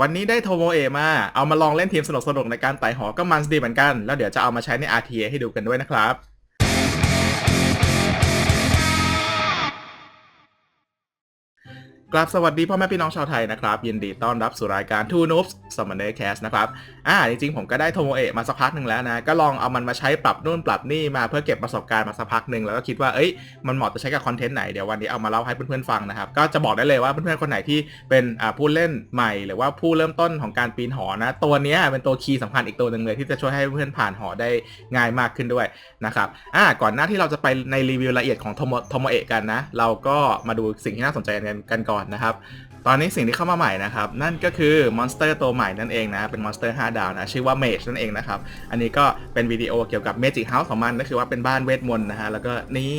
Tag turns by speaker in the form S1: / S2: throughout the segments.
S1: วันนี้ได้โทโมเอะมา เอามาลองเล่นทีมสนุกๆในการไต่หอก็มันดีเหมือนกัน แล้วเดี๋ยวจะเอามาใช้ใน RTA ให้ดูกันด้วยนะครับ กลับสวัสดีพ่อแม่พี่น้องชาวไทยนะครับ ยินดีต้อนรับสู่รายการ Two Noobs Summoner Cast นะครับ อ่าจริงๆผมก็ได้โทโมเอะมาสักพักหนึ่งแล้วนะ ก็ลองเอามันมาใช้ปรับนู่นปรับนี่มาเพื่อเก็บประสบการณ์มาสักพักหนึ่งแล้วก็คิดว่าเอ้ยมันเหมาะจะใช้กับคอนเทนต์ไหนเดี๋ยววันนี้เอามาเล่าให้เพื่อนๆฟังนะครับ ก็จะบอกได้เลยว่าเพื่อนๆคนไหนที่เป็นอ่าผู้เล่นใหม่หรือว่าผู้เริ่มต้นของการปีนหอนะ ตัวนี้เป็นตัวคีย์สำคัญอีกตัวหนึ่งเลย ที่จะช่วยให้เพื่อนๆผ่านหอได้ง่ายมากขึ้นด้วยนะครับอ่าก่อนหน้าที่เราจะไปในรีวิวละเอียดของโทโมโทโมเอะกันนะ เราก็มาดูสิ่งที่น่าสนใจกันกันก่อนนะครับ ตอนนี้สิ่งที่เข้ามาใหม่นะครับ นั่นก็คือมอนสเตอร์ตัวใหม่นั่นเองนะ เป็นมอนสเตอร์5ดาวนะ ชื่อว่า Mage นั่นเองนะครับ อันนี้ก็เป็นวิดีโอเกี่ยวกับ Magic House ของมันก็คือว่าเป็นบ้านเวทมนต์นะฮะ แล้วก็นี่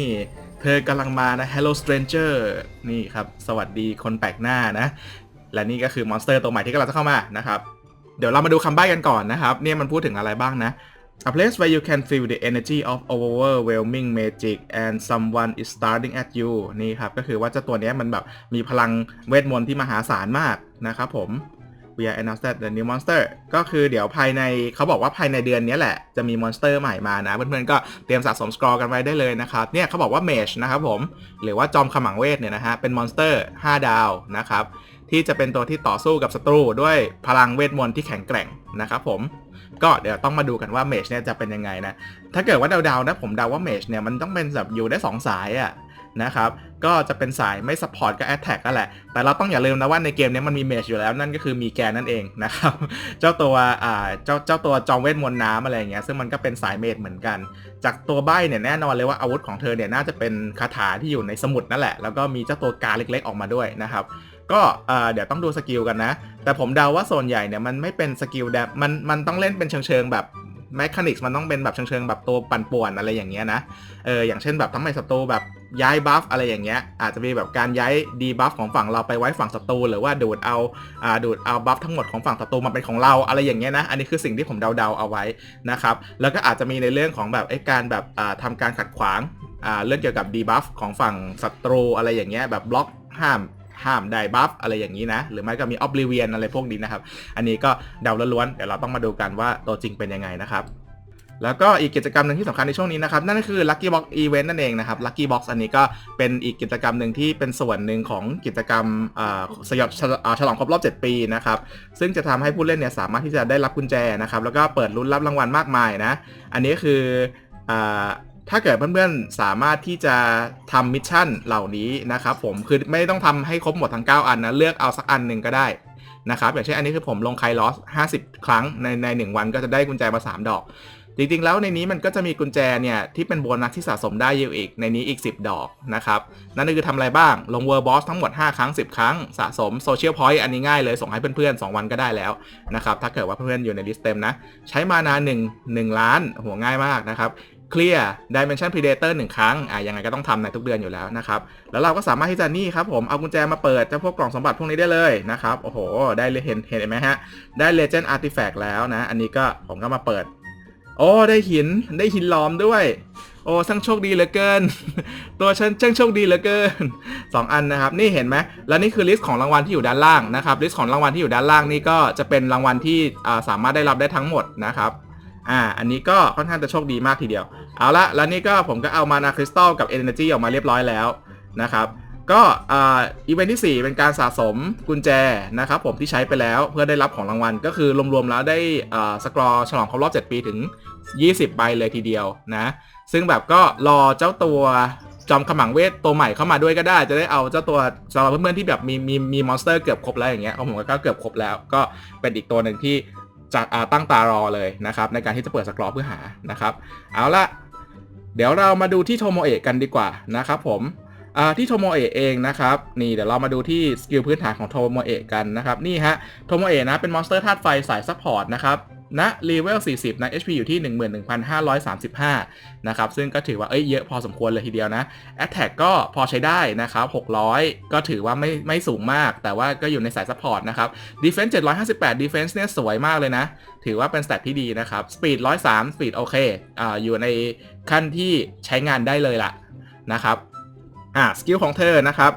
S1: เธอกำลังมานะ Hello Stranger นี่ครับ สวัสดีคนแปลกหน้านะ และนี่ก็คือมอนสเตอร์ตัวใหม่ที่กำลังจะเข้ามานะครับ เดี๋ยวเรามาดูคำใบ้กันก่อนนะครับ เนี่ยมันพูดถึงอะไรบ้างนะ A place where you can feel the energy of overwhelming magic and someone is starting at you นี่ครับ ก็คือว่าเจ้าตัวเนี้ยมันแบบมีพลังเวทมนต์ที่มหาศาลมากนะครับผม We are announced that the new monster ก็คือเดี๋ยวภายในเขาบอกว่าภายในเดือนนี้แหละ จะมีมอนสเตอร์ใหม่มานะ เพื่อนๆก็เตรียมสะสมสกอร์กันไว้ได้เลยนะครับ เนี่ยเขาบอกว่า Mage นะครับผม หรือว่าจอมขมังเวทเนี่ยนะฮะ เป็นมอนสเตอร์ 5 ดาวนะครับ ที่จะเป็นตัวที่ต่อสู้กับศัตรูด้วยพลังเวทมนต์ที่แข็งแกร่งนะครับผม ก็เดี๋ยวต้องมาดูกันว่าเมจเนี่ยจะเป็นยังไงนะ ถ้าเกิดว่าเดาๆนะผมเดาว่าเมจเนี่ยมันต้องเป็นแบบอยู่ได้ 2 สายอะนะครับ ก็จะเป็นสายไม่สปอร์ตก็แอตแทกก็แหละ แต่เราต้องอย่าลืมนะว่าในเกมนี้มันมีเมจอยู่แล้วนั่นก็คือมีแกนนั่นเองนะครับ เจ้าตัวอ่าเจ้าเจ้าตัวจอมเวทมนต์น้ำอะไรอย่างเงี้ยซึ่งมันก็เป็นสายเมจเหมือนกัน จากตัวใบเนี่ยแน่นอนเลยว่าอาวุธของเธอเนี่ยน่าจะเป็นคาถาที่อยู่ในสมุดนั่นแหละ แล้วก็มีเจ้าตัวกาเล็ก ๆ ออกมาด้วยนะครับ ก็เดี๋ยวต้องดูสกิลกันนะ แต่ผมเดาว่าโซนใหญ่เนี่ยมันไม่เป็นสกิลแบบมันมันต้องเล่นเป็นเชิงๆแบบแมคานิกส์มันต้องเป็นแบบเชิงๆแบบตัวปั่นป่วนอะไรอย่างเงี้ยนะ เอออย่างเช่นแบบทำให้ศัตรูแบบย้ายบัฟอะไรอย่างเงี้ย อาจจะมีแบบการย้ายดีบัฟของฝั่งเราไปไว้ฝั่งศัตรูหรือว่าดูดเอาอ่าดูดเอาบัฟทั้งหมดของฝั่งศัตรูมาเป็นของเราอะไรอย่างเงี้ยนะ อันนี้คือสิ่งที่ผมเดาๆเอาไว้นะครับ แล้วก็อาจจะมีในเรื่องของแบบไอ้การแบบอ่าทำการขัดขวางอ่าเรื่องเกี่ยวกับดีบัฟของฝั่งศัตรูอะไรอย่างเงี้ยแบบบล็อกห้าม ห้ามได้บัฟอะไรอย่างนี้นะ หรือไม่ก็มีออบลิเวียนอะไรพวกนี้นะครับ อันนี้ก็เดาล้วนๆเดี๋ยวเราต้องมาดูกันว่าตัวจริงเป็นยังไงนะครับแล้วก็อีกกิจกรรมหนึ่งที่สำคัญในช่วงนี้นะครับ นั่นก็คือ Lucky Box Event นั่นเองนะครับ Lucky Box อันนี้ก็เป็นอีกกิจกรรมหนึ่งที่เป็นส่วนหนึ่งของกิจกรรมสยบฉลองครบรอบ 7 ปีนะครับ ซึ่งจะทำให้ผู้เล่นเนี่ยสามารถที่จะได้รับกุญแจนะครับ แล้วก็เปิดลุ้นรับรางวัลมากมายนะ อันนี้คืออ ถ้าเกิดเพื่อนๆ สามารถที่จะทำมิชชั่นเหล่านี้นะครับผมคือไม่ต้องทำให้ครบหมดทั้ง 9 อันนะ เลือกเอาสักอันหนึ่งก็ได้นะครับอย่างเช่นอันนี้คือผมลงไคลอส 50 ครั้งในใน 1 วันก็จะได้กุญแจมา 3 ดอก จริงๆ แล้วในนี้มันก็จะมีกุญแจเนี่ยที่เป็นโบนัสที่สะสมได้อยู่อีกในนี้อีก 10 ดอกนะครับ นั่นคือทำอะไรบ้างลงเวอร์บอสทั้งหมด 5 ครั้ง 10 ครั้งสะสมโซเชียลพอยต์อันนี้ง่ายเลย ส่งให้เพื่อนๆ 2 วันก็ได้แล้วนะครับถ้าเกิดว่าเพื่อนๆอยู่ในลิสต์เต็มนะ ใช้มานา 1 1 ล้านหัวง่ายมากนะครับ เคลียร์ดิเมนชันพรีเดเตอร์หนึ่งครั้ง อะยังไงก็ต้องทำในทุกเดือนอยู่แล้วนะครับ แล้วเราก็สามารถที่จะนี่ครับผม เอากุญแจมาเปิดเจ้าพวกกล่องสมบัติพวกนี้ได้เลยนะครับ โอ้โห ได้เลยเห็นเห็นไหมฮะ ได้ Legend Artifact แล้วนะ อันนี้ก็ผมก็มาเปิด โอ้ ได้หิน ได้หินล้อมด้วย โอ้ช่างโชคดีเหลือเกิน ตัวฉันช่างโชคดีเหลือเกิน 2 อันนะครับ นี่เห็นไหม แล้วนี่คือลิสต์ของรางวัลที่อยู่ด้านล่างนะครับ ลิสต์ของรางวัลที่อยู่ด้านล่างนี่ก็จะเป็นรางวัลที่สามารถได้รับได้ทั้งหมดนะครับ อ่า อันนี้ก็ค่อนข้างจะโชคดีมากทีเดียว เอาละ แล้วนี่ก็ผมก็เอามานาคริสตัลกับ Energy ออกมาเรียบร้อยแล้วนะครับ ก็อีเวนท์ที่ 4 เป็นการสะสมกุญแจนะครับผมที่ใช้ไปแล้วเพื่อได้รับของรางวัล ก็คือรวมๆแล้วได้สกร์ฉลองครบรอบ 7 ปีถึง 20 ใบเลยทีเดียวนะ ซึ่งแบบก็รอเจ้าตัวจอมขมังเวทตัวใหม่เข้ามาด้วยก็ได้ จะได้เอาเจ้าตัวสำหรับเพื่อนๆที่แบบมีมีมีมอนสเตอร์เกือบครบแล้วอย่างเงี้ยของผมก็เกือบครบแล้ว ก็เป็นอีกตัวหนึ่งที่ จะตั้งตารอเลยนะครับในการที่จะเปิดสกรอเพื่อหานะครับ เอาละเดี๋ยวเรามาดูที่โทโมเอะกันดีกว่านะครับผมที่โทโมเอะเองนะครับนี่เดี๋ยวเรามาดูที่สกิลพื้นฐานของโทโมเอะกันนะครับนี่ฮะโทโมเอะนะเป็นมอนสเตอร์ธาตุไฟสายซัพพอร์ตนะครับ ณเลเวล 40 นะ HP อยู่ที่ 11,535 นะครับ ซึ่งก็ถือว่าเอ้ยเยอะพอสมควรเลยทีเดียวนะ Attack ก็พอใช้ได้นะครับ 600 ก็ถือว่าไม่ไม่สูงมาก แต่ว่าก็อยู่ในสายซัพพอร์ตนะครับ Defense 758 Defense เนี่ยสวยมากเลยนะ ถือว่าเป็นสเตตที่ดีนะครับ Speed 103 Speed โอเคอ่าอยู่ในขั้นที่ใช้งานได้เลยล่ะนะครับอ่าสกิลของเธอนะครับ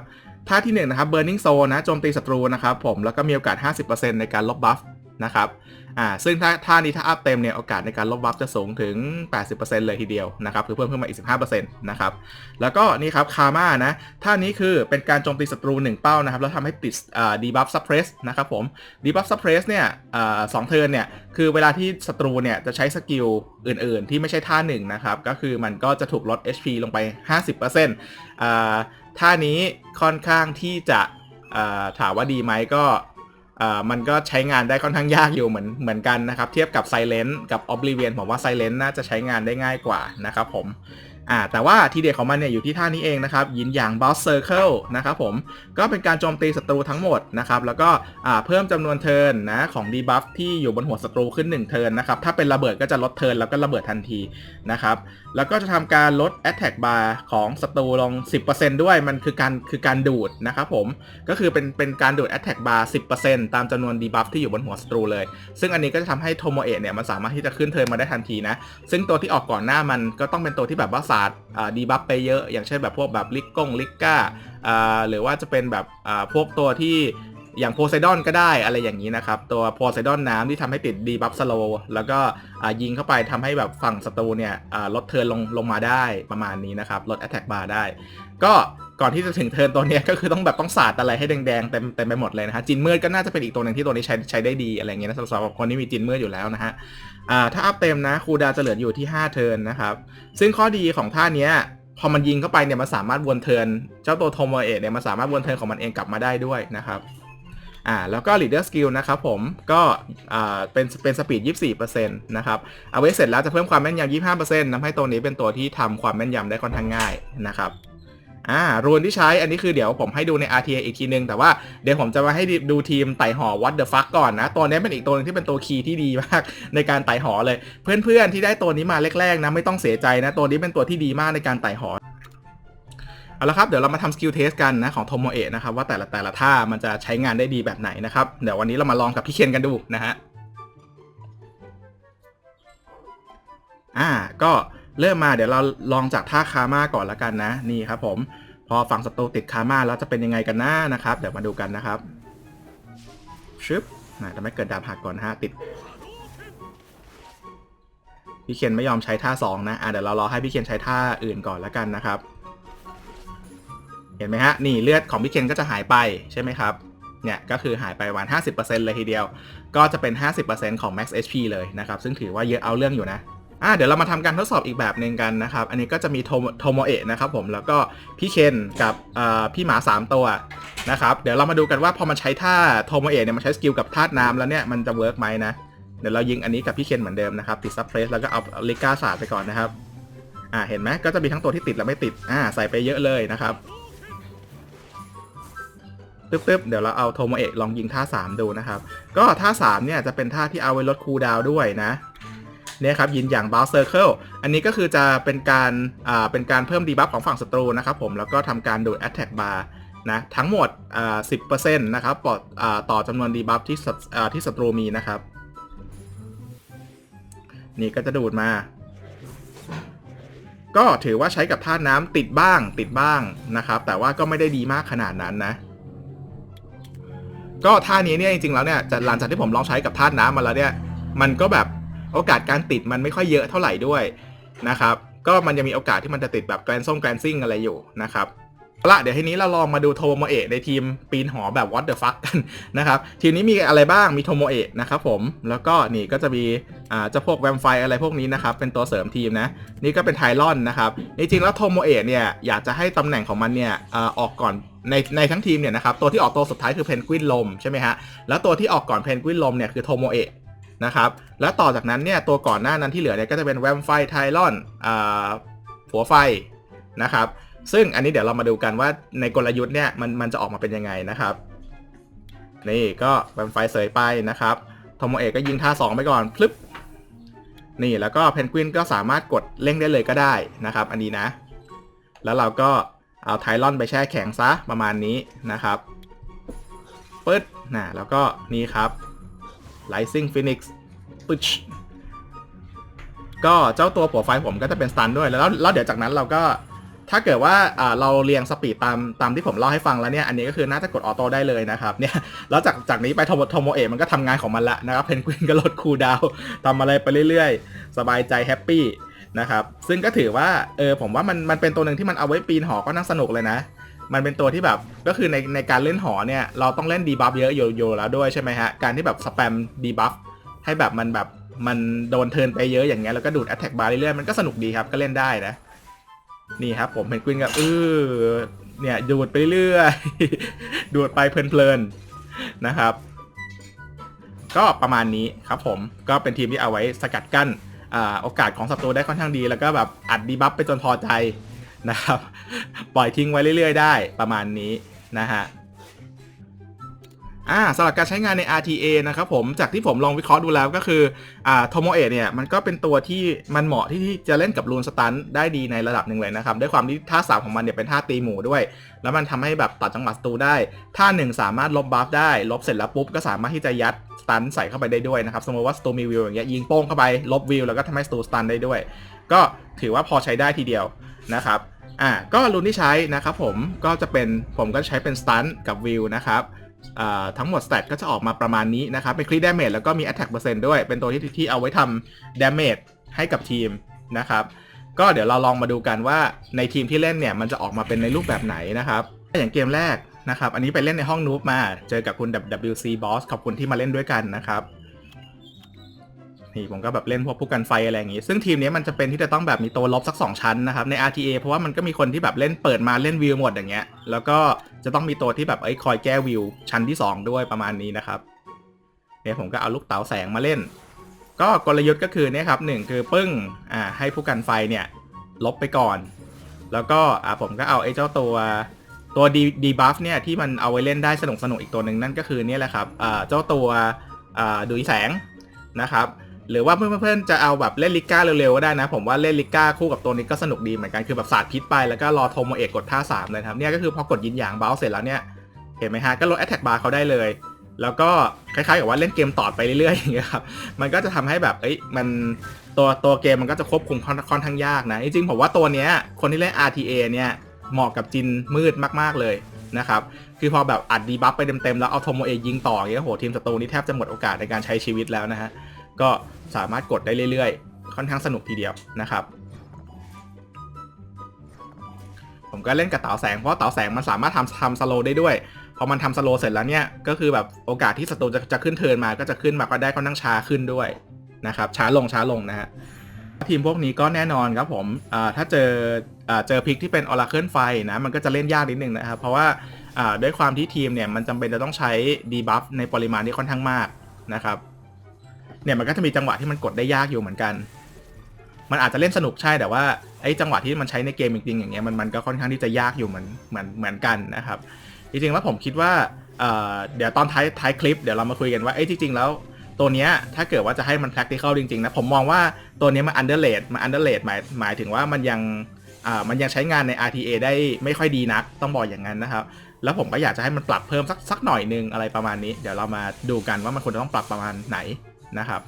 S1: ท่าที่1นะครับ Burning Zone นะโจมตีศัตรูนะครับผมแล้วก็มีโอกาส 50%ในการลบบัฟนะครับ อ่าซึ่งถ้าท่านี้ถ้าอัพเต็มเนี่ยโอกาสในการลบบัฟจะสูงถึง 80%เลยทีเดียวนะครับคือเพิ่มขึ้นมาอีก 15%นะครับแล้วก็นี่ครับคาม่านะท่านี้คือเป็นการโจมตีศัตรู 1 เป้านะครับแล้วทำให้ติดอ่าดีบัฟซับเพรสนะครับผมดีบัฟซับเพรสเนี่ยอ่าสองเทิร์นเนี่ยคือเวลาที่ศัตรูเนี่ยจะใช้สกิลอื่น ๆ ที่ไม่ใช่ท่าหนึ่งนะครับก็คือมันก็จะถูกลด HP ลงไป 50%อ่าท่านี้ค่อนข้างที่จะอ่าถามว่าดีไหมก็ อ่ามันก็ใช้งานได้ค่อนข้างยากอยู่เหมือนเหมือนกันนะครับ เทียบกับ Silent กับ Oblivion ผมว่า Silent น่าจะใช้งานได้ง่ายกว่านะครับผม อ่าแต่ว่าทีเด็ดของมันเนี่ยอยู่ที่ท่านี้เองนะครับยินหยาง Boss Circle นะครับผมก็เป็นการโจมตีศัตรูทั้งหมดนะครับแล้วก็อ่าเพิ่มจำนวนเทิร์นนะของ debuff ที่อยู่บนหัวศัตรูขึ้น 1 เทิร์นนะครับถ้าเป็นระเบิดก็จะลดเทิร์นแล้วก็ระเบิดทันทีนะครับแล้วก็จะทำการลด attack bar ของศัตรูลง 10%ด้วยมันคือการคือการดูดนะครับผมก็คือเป็นเป็นการดูด attack bar 10%ตามจำนวน debuff ที่อยู่บนหัวศัตรูเลย ซึ่งอันนี้ก็จะทำให้โทโมเอะเนี่ยมันสามารถที่จะขึ้นเทิร์นมาได้ทันทีนะซึ่งตัวที่ออกก่อนหน้ามันก็ต้องเป็นตัวที่แบบว่าาดดีบัฟไปเยอะ อย่างเช่นแบบพวกแบบลิกกงลิกก้าหรือว่าจะเป็นแบบพวกตัวที่อย่างโพไซดอนก็ได้อะไรอย่างนี้นะครับ ตัวโพไซดอนน้ำที่ทำให้ติดดีบัฟสโลแล้วก็ยิงเข้าไปทำให้แบบฝั่งศัตรูเนี่ยลดเทิร์นลงลงมาได้ประมาณนี้นะครับ ลดแอตแทกบาร์ได้ ก็ ก่อนที่จะถึงเทิร์นตัวเนี้ยก็คือต้องแบบต้องสาดอะไรให้แดงๆเต็มเต็มไปหมดเลยนะฮะจินมืดก็น่าจะเป็นอีกตัวหนึ่งที่ตัวนี้ใช้ใช้ได้ดีอะไรเงี้ยนะสำหรับคนที่มีจินมืดอยู่แล้วนะฮะอ่าถ้าอัพเต็มนะคูดาจะเหลืออยู่ที่ 5 เทิร์นนะครับซึ่งข้อดีของท่าเนี้ยพอมันยิงเข้าไปเนี่ยมันสามารถวนเทิร์นเจ้าตัวโทโมเอะเนี่ยมันสามารถวนเทิร์นของมันเองกลับมาได้ด้วยนะครับอ่าแล้วก็ leader skill นะครับผมก็อ่าเป็นเป็นสปีด 24%นะครับเอาไว้เสร็จแล้วจะเพิ่มความแม่นยำ25%ทำให้ตัวนี้เป็นตัวที่ทำความแม่นยำได้ค่อนข้างง่ายนะครับ อ่ารูนที่ใช้อันนี้คือเดี๋ยวผมให้ดูใน RTA อีกทีนึง แต่ว่าเดี๋ยวผมจะมาให้ดูทีมไต่หอ what the fuck ก่อนนะ ตัวนี้เป็นอีกตัวหนึงที่เป็นตัวคีย์ที่ดีมากในการไต่หอเลย เพื่อนๆที่ได้ตัวนี้มาแรกๆนะไม่ต้องเสียใจนะตัวนี้เป็นตัวที่ดีมากในการไต่หอเอาละครับเดี๋ยวเรามาทำสกิลเทสกันนะของโทโมเอะนะครับว่าแต่ละแต่ละท่ามันจะใช้งานได้ดีแบบไหนนะครับเดี๋ยววันนี้เรามาลองกับพี่เคนกันดูนะฮะอ่าก็ เริ่มมาเดี๋ยวเราลองจากท่าคาม่าก่อนละกันนะ นี่ครับผม พอฝั่งศัตรูติดคาม่าแล้วจะเป็นยังไงกันนะนะครับ เดี๋ยวมาดูกันนะครับชึบนะจะไม่เกิดดาบหักก่อนฮะติด พี่เคนไม่ยอมใช้ท่าสองนะอ่าเดี๋ยวเรารอให้พี่เคนใช้ท่าอื่นก่อนละกันนะครับ เห็นไหมฮะนี่เลือดของพี่เคนก็จะหายไปใช่ไหมครับเนี่ยก็คือหายไปประมาณ 50%เลยทีเดียว ก็จะเป็น 50%ของ max HP เลยนะครับ ซึ่งถือว่าเยอะเอาเรื่องอยู่นะ อ่าเดี๋ยวเรามาทำการทดสอบอีกแบบหนึ่งกันนะครับ อันนี้ก็จะมีโทโมโทโมเอะนะครับผมแล้วก็พี่เคนกับพี่หมา 3 ตัวนะครับ เดี๋ยวเรามาดูกันว่าพอมันใช้ท่าโทโมเอะเนี่ยมันใช้สกิลกับธาตุน้ำแล้วเนี่ยมันจะเวิร์กไหมนะ เดี๋ยวเรายิงอันนี้กับพี่เคนเหมือนเดิมนะครับติดซับเพรสแล้วก็เอาลิก้าสาดไปก่อนนะครับอ่าเห็นไหมก็จะมีทั้งตัวที่ติดและไม่ติดอ่าใส่ไปเยอะเลยนะครับตึ๊บๆเดี๋ยวเราเอาโทโมเอะลองยิงท่า 3 ดูนะครับ ก็ท่า3เนี่ยจะเป็นท่าที่เอาไว้ลดคูลดาวด้วยนะ เนี่ยครับยินอย่างบ o ลเซอร์เคิลอันนี้ก็คือจะเป็นการอ่าเป็นการเพิ่มดีบัฟของฝั่งศัตรูนะครับผมแล้วก็ทำการดูด Attack Bar นะทั้งหมดอ่า10%นะครับต่ออ่าต่อจำนวนดีบัฟที่ศัตอ่าที่ศัตรูมีนะครับ นี่ก็จะดูดมา ก็ถือว่าใช้กับท่าน้ำติดบ้างติดบ้างนะครับ แต่ว่าก็ไม่ได้ดีมากขนาดนั้นนะก็ท่านี้เนี่ยจริงๆแล้วเนี่ยจะหลังจากที่ผมลองใช้กับท่าน้ำมาแล้วเนี่ย มันก็แบบ โอกาสการติดมันไม่ค่อยเยอะเท่าไหร่ด้วยนะครับ ก็มันจะมีโอกาสที่มันจะติดแบบแกรนซ่งแกรนซิ่งอะไรอยู่นะครับละเดี๋ยวทีนี้เราลองมาดูโทโมเอะในทีมปีนหอแบบ what the fuck กันนะครับ ทีมนี้มีอะไรบ้างมีโทโมเอะนะครับผมแล้วก็นี่ก็จะมีอ่าจะพวกแวมไฟอะไรพวกนี้นะครับ เป็นตัวเสริมทีมนะ นี่ก็เป็นไทลอนนะครับจริงๆแล้วโทโมเอะเนี่ยอยากจะให้ตำแหน่งของมันเนี่ยอออกก่อนในในทั้งทีมเนี่ยนะครับตัวที่ออกตัวสุดท้ายคือเพนกวินลมใช่ไหมฮะแล้วตัวที่ออกก่อนเพนกวินลมเนี่ยคือโทโมเอะ นะครับ แล้วต่อจากนั้นเนี่ยตัวก่อนหน้านั้นที่เหลือเนี่ยก็จะเป็นแวมไฟไทลอนหัวไฟนะครับ ซึ่งอันนี้เดี๋ยวเรามาดูกันว่าในกลยุทธ์เนี่ยมันมันจะออกมาเป็นยังไงนะครับ นี่ก็แวมไฟเสยไปนะครับโทโมเอะก็ยิงท่า 2 ไปก่อนพลึบนี่แล้วก็เพนกวินก็สามารถกดเร่งได้เลยก็ได้นะครับ อันนี้นะ แล้วเราก็เอาไทลอนไปแช่แข็งซะประมาณนี้นะครับปึ๊ดนะแล้วก็นี่ครับ Rising Phoenix ปึ๊ชก็เจ้าตัวผัวไฟผมก็จะเป็นสตันด้วยแล้วแล้วเดี๋ยวจากนั้นเราก็ถ้าเกิดว่าเราเรียงสปีดตามตามที่ผมเล่าให้ฟังแล้วเนี่ย อันนี้ก็คือน่าจะกดออโต้ได้เลยนะครับเนี่ยแล้วจากจากนี้ไปโทโมเอะมันก็ทำงานของมันละนะครับเพนกวินก็ลดคูลดาวทำอะไรไปเรื่อยๆ สบายใจแฮปปี้นะครับ ซึ่งก็ถือว่าเออผมว่ามันมันเป็นตัวหนึ่งที่มันเอาไว้ปีนหอก็น่าสนุกเลยนะ มันเป็นตัวที่แบบก็คือในในการเล่นหอเนี่ยเราต้องเล่นดีบัฟเยอะอยู่ๆแล้วด้วยใช่ไหมฮะ การที่แบบสแปมดีบัฟให้แบบมันแบบมันโดนเทินไปเยอะอย่างเงี้ยแล้วก็ดูดแอตแทกบาร์เรื่อยๆมันก็สนุกดีครับก็เล่นได้นะ นี่ครับผมเพนกวินกับเออเนี่ยดูดไปเรื่อยดูดไปเพลินๆนะครับ ก็ประมาณนี้ครับผมก็เป็นทีมที่เอาไว้สกัดกั้นอโอกาสของศัตรูได้ค่อนข้างดี แล้วก็แบบอัดดีบัฟไปจนพอใจ นะครับ ปล่อยทิ้งไว้เรื่อย ๆ ได้ประมาณนี้นะฮะ อ่าสำหรับการใช้งานใน RTA นะครับผมจากที่ผมลองวิเคราะห์ดูแล้วก็คืออ่าโทโมเอะเนี่ยมันก็เป็นตัวที่มันเหมาะที่จะเล่นกับรูนสตันได้ดีในระดับหนึ่งเลยนะครับ ด้วยความที่ท่าสามของมันเนี่ยเป็นท่าตีหมูด้วย แล้วมันทำให้แบบตัดจังหวะสตูได้ ท่าหนึ่งสามารถลบบัฟได้ ลบเสร็จแล้วปุ๊บก็สามารถที่จะยัดสตันใส่เข้าไปได้ด้วยนะครับ สมมติว่าสตูมีวิวอย่างเงี้ยยิงโป้งเข้าไปลบวิวแล้วก็ทำให้สตูสตันได้ด้วย ก็ถือว่าพอใช้ได้ทีเดียวนะครับอ่าก็รุ่นที่ใช้นะครับผมก็จะเป็นผมก็ใช้เป็นสตันกับวิวนะครับ ทั้งหมดสเตตก็จะออกมาประมาณนี้นะครับ เป็นคลิกดาเมจแล้วก็มี attack เปอร์เซ็นต์ด้วย เป็นตัวที่ที่เอาไว้ทำดาเมจให้กับทีมนะครับ ก็เดี๋ยวเราลองมาดูกันว่าในทีมที่เล่นเนี่ย มันจะออกมาเป็นในรูปแบบไหนนะครับอย่างเกมแรกนะครับ อันนี้ไปเล่นในห้องนูบมา เจอกับคุณ WC Boss ขอบคุณที่มาเล่นด้วยกันนะครับ นี่ผมก็แบบเล่นพวกผู้กันไฟอะไรอย่างงี้ ซึ่งทีมนี้มันจะเป็นที่จะต้องแบบมีตัวลบสัก 2 ชั้นนะครับ ใน RTA เพราะว่ามันก็มีคนที่แบบเล่นเปิดมาเล่นวิวหมดอย่างเงี้ย แล้วก็จะต้องมีตัวที่แบบไอ้คอยแก้วิวชั้นที่ 2 ด้วยประมาณนี้นะครับ เนี่ยผมก็เอาลูกเต๋าแสงมาเล่น ก็กลยุทธ์ก็คือเนี่ยครับหนึ่งคือปึ้ง อ่าให้ผู้กันไฟเนี่ยลบไปก่อน แล้วก็อ่าผมก็เอาไอ้เจ้าตัวตัวดีดีบัฟเนี่ยที่มันเอาไว้เล่นได้สนุกสนุกอีกตัวหนึ่งนั่นก็คือเนี่ยแหละครับอ่าเจ้าตัวอ่าดุยแสงนะครับ หรือว่าเพื่อนๆจะเอาแบบเล่นลิก้าเร็วๆก็ได้นะ ผมว่าเล่นลิก้าคู่กับตัวนี้ก็สนุกดีเหมือนกันคือแบบสาดพิษไปแล้วก็รอโทโมเอะกดท่า3เลยครับเนี่ยก็คือพอกดยินหยางเบลเสร็จแล้วเนี่ยเห็นไหมฮะก็ลดแอตแทกบาร์เขาได้เลย แล้วก็คล้ายๆกับว่าเล่นเกมต่อไปเรื่อยๆอย่างเงี้ยครับมันก็จะทำให้แบบเอ้ยมันตัวตัวเกมมันก็จะควบคุมค่อนข้างยากนะจริงๆผมว่าตัวเนี้ยคนที่เล่น RTA เนี่ยเหมาะกับจินมืดมากๆเลยนะครับคือพอแบบอัดดีบัฟไปเต็มๆแล้วเอาโทโมเอยิงต่อเงี้ยโหทีมศัตรูนี่แทบจะหมดโอกาสในการใช้ชีวิตแล้วนะฮะ ก็สามารถกดได้เรื่อยๆ ค่อนข้างสนุกทีเดียวนะครับ ผมก็เล่นกับเต๋าแสงเพราะเต๋าแสงมันสามารถทำทำสโลได้ด้วยพอมันทำสโลเสร็จแล้วเนี่ยก็คือแบบโอกาสที่ศัตรูจะจะขึ้นเทินมาก็จะขึ้นมาก็ได้ค่อนข้างช้าขึ้นด้วยนะครับช้าลงช้าลงนะฮะทีมพวกนี้ก็แน่นอนครับผมถ้าเจออเจอพิกที่เป็นออราเคิลไฟนะมันก็จะเล่นยากนิดนึงนะครับ เพราะว่าอ่าด้วยความที่ทีมเนี่ยมันจำเป็นจะต้องใช้ดีบัฟในปริมาณที่ค่อนข้างมากนะครับ เนี่ยมันก็จะมีจังหวะที่มันกดได้ยากอยู่เหมือนกัน มันอาจจะเล่นสนุกใช่แต่ว่าไอ้จังหวะที่มันใช้ในเกมจริงๆอย่างเงี้ยมันมันก็ค่อนข้างที่จะยากอยู่เหมือนเหมือนเหมือนกันนะครับจริงๆแล้วผมคิดว่าเอ่อเดี๋ยวตอนท้ายท้ายคลิปเดี๋ยวเรามาคุยกันว่าไอ้จริงๆแล้วตัวเนี้ยถ้าเกิดว่าจะให้มัน practical จริงๆนะผมมองว่าตัวเนี้ยมัน underrate มัน underrate หมายหมายถึงว่ามันยังอ่ามันยังใช้งานใน RTA ได้ไม่ค่อยดีนัก ต้องบอกอย่างนั้นนะครับ แล้วผมก็อยากจะให้มันปรับเพิ่มสักสักหน่อยนึงอะไรประมาณนี้ เดี๋ยวเรามาดูกันว่ามันควรจะต้องปรับประมาณไหน นะครับ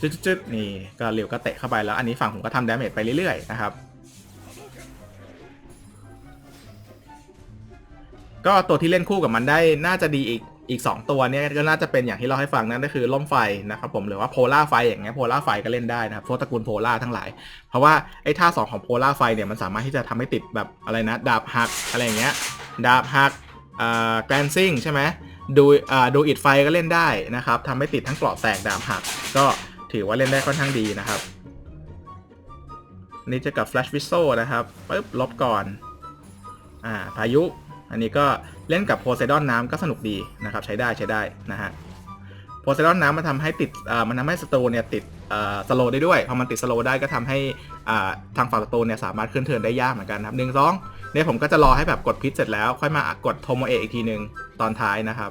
S1: จึ๊ดๆนี่ก็เร็วก็เตะเข้าไปแล้ว อันนี้ฝั่งผมก็ทำดาเมจไปเรื่อยๆนะครับก็ตัวที่เล่นคู่กับมันได้น่าจะดีอีกอีก 2 ตัวเนี่ยก็น่าจะเป็นอย่างที่เราให้ฟังนั่นก็คือล่มไฟนะครับผมหรือว่าโพล่าไฟอย่างเงี้ยโพล่าไฟก็เล่นได้นะครับพวกตระกูลโพล่าทั้งหลาย เพราะว่าไอ้ท่าสองของโพล่าไฟเนี่ยมันสามารถที่จะทำให้ติดแบบอะไรนะดาบหักอะไรเงี้ยดาบหักอ่าแกรนซิ่งใช่ไหม ดูอ่าดูอิดไฟก็เล่นได้นะครับทำให้ติดทั้งเกราะแตกดาบหัก ก็ถือว่าเล่นได้ค่อนข้างดีนะครับนี่จะกับ Flash Whistle นะครับปึ๊บลบก่อน อ่า พายุ อันนี้ก็เล่นกับโพไซดอนน้ำก็สนุกดีนะครับ ใช้ได้ใช้ได้นะฮะโพไซดอนน้ำมันทำให้ติดอ่ามันทำให้สตูเนี่ยติด สโลได้ด้วยพอมันติดสโลได้ก็ทำให้อ่าทางฝั่งศัตรูเนี่ยสามารถขึ้นเทินได้ยากเหมือนกันครับหนึ่งสองเนี่ยผมก็จะรอให้แบบกดพิษเสร็จแล้ว ค่อยมากดโทโมเอะอีกทีหนึ่งตอนท้ายนะครับ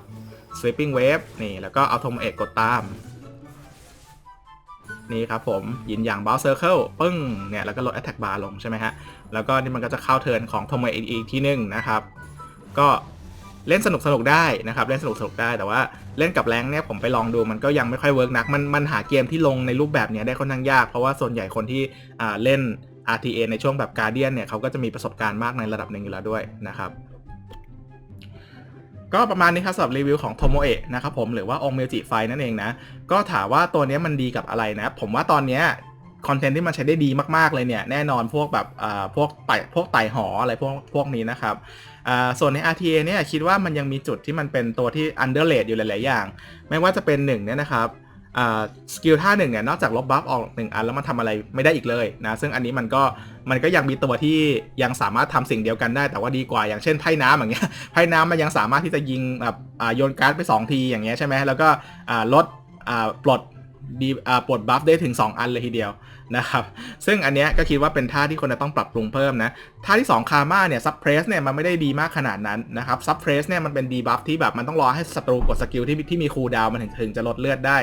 S1: sweeping wave นี่แล้วก็เอาโทโมเอะกดตาม นี่ครับผมยินอย่างบ o ลเซอร์เคิลปึ้งเนี่ยแล้วก็ลด attack bar ลงใช่ไหมฮะแล้วก็นี่มันก็จะเข้าเทินของโทโมเอะอีกทีหนึ่งนะครับ ก็ เล่นสนุกสนุกได้นะครับเล่นสนุกสนุกได้แต่ว่าเล่นกับแรงเนี่ยผมไปลองดูมันก็ยังไม่ค่อยเวิร์กนักมันมันหาเกมที่ลงในรูปแบบเนี้ยได้ค่อนข้างยาก เพราะว่าส่วนใหญ่คนที่อ่าเล่น RTA ในช่วงแบบ Guardian เนี่ยเขาก็จะมีประสบการณ์มากในระดับหนึ่งอยู่แล้วด้วยนะครับก็ประมาณนี้ครับสำหรับรีวิวของ Tomoe นะครับผมหรือว่าองค์ Meiji Fire นั่นเองนะ ก็ถามว่าตัวเนี้ยมันดีกับอะไรนะ ผมว่าตอนเนี้ยคอนเทนต์ที่มันใช้ได้ดีมากๆเลยเนี่ย แน่นอนพวกแบบอ่าพวกไต่พวกไต่หออะไรพวกพวกนี้นะครับ อ่าส่วนใน RTA เนี่ยคิดว่ามันยังมีจุดที่มันเป็นตัวที่ underrate อยู่หลาย ๆ อย่าง ไม่ว่าจะเป็นหนึ่งเนี่ยนะครับสกิลท่าหนึ่งเนี่ยนอกจากลบบัฟออกหนึ่งอันแล้วมันทำอะไรไม่ได้อีกเลยนะซึ่งอันนี้มันก็มันก็ยังมีตัวที่ยังสามารถทำสิ่งเดียวกันได้ แต่ว่าดีกว่าอย่างเช่นไพ่น้ำอย่างเงี้ยไพ่น้ำมันยังสามารถที่จะยิงแบบโยนการ์ดไป 2 ทีอย่างเงี้ยใช่ไหมแล้วก็ลดปลด ดีปลดบัฟได้ถึง 2 อันเลยทีเดียวนะครับ ซึ่งอันเนี้ยก็คิดว่าเป็นท่าที่คนจะต้องปรับปรุงเพิ่มนะ ท่าที่ 2 คาม่าเนี่ยซับเพรสเนี่ยมันไม่ได้ดีมากขนาดนั้นนะครับซับเพรสเนี่ยมันเป็นดีบัฟที่แบบมันต้องรอให้ศัตรูกดสกิลที่ที่มีคูลดาวน์มันถึงถึงจะลดเลือดได้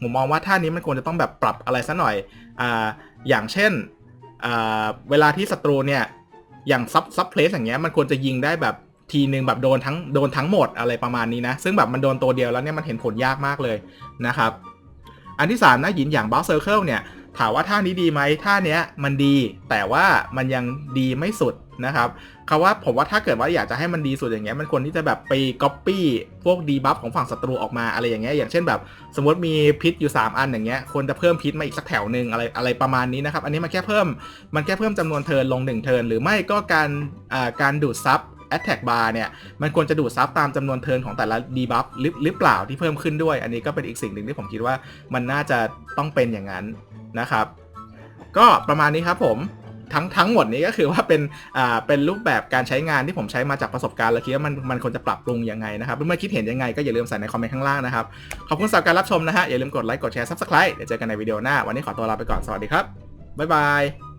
S1: ผมมองว่าท่านี้มันควรจะต้องแบบปรับอะไรซะหน่อยอ่าอย่างเช่นอ่าเวลาที่ศัตรูเนี่ยอย่างซับซับเพรสอย่างเงี้ยมันควรจะยิงได้แบบทีหนึ่งแบบโดนทั้งโดนทั้งหมดอะไรประมาณนี้นะ ซึ่งแบบมันโดนตัวเดียวแล้วเนี่ยมันเห็นผลยากมากเลยนะครับ อันที่ 3 นะหยินอย่างบัฟเซอร์เคิลเนี่ยถามว่าท่านี้ดีไหมท่าเนี้ยมันดี แต่ว่ามันยังดีไม่สุดนะครับคำว่าผมว่าถ้าเกิดว่าอยากจะให้มันดีสุดอย่างเงี้ยมันควรที่จะแบบไปก๊อปปี้พวกดีบัฟของฝั่งศัตรูออกมาอะไรอย่างเงี้ยอย่างเช่นแบบ สมมติมีพิษอยู่ 3 อันอย่างเงี้ยควรจะเพิ่มพิษมาอีกสักแถวหนึ่งอะไรอะไรประมาณนี้นะครับ อันนี้มันแค่เพิ่มมันแค่เพิ่มจำนวนเทิร์นลง 1 เทิร์นหรือไม่ก็การอ่าการดูดซับ Attack Bar เนี่ย มันควรจะดูดซับตามจำนวนเทิร์นของแต่ละดีบัฟหรือเปล่าที่เพิ่มขึ้นด้วย อันนี้ก็เป็นอีกสิ่งหนึ่งที่ผมคิดว่ามันน่าจะต้องเป็นอย่างนั้นนะครับ ก็ประมาณนี้ครับผมทั้งทั้งหมดนี้ก็คือว่าเป็นอ่าเป็นรูปแบบการใช้งานที่ผมใช้มาจากประสบการณ์แล้วคิดว่ามันมันควรจะปรับปรุงยังไงนะครับ เมื่อคิดเห็นยังไงก็อย่าลืมใส่ในคอมเมนต์ข้างล่างนะครับ ขอบคุณสำหรับการรับชมนะฮะ อย่าลืมกดไลค์กดแชร์ Subscribe เดี๋ยวเจอกันในวิดีโอหน้า วันนี้ขอตัวลาไปก่อน สวัสดีครับ บ๊ายบาย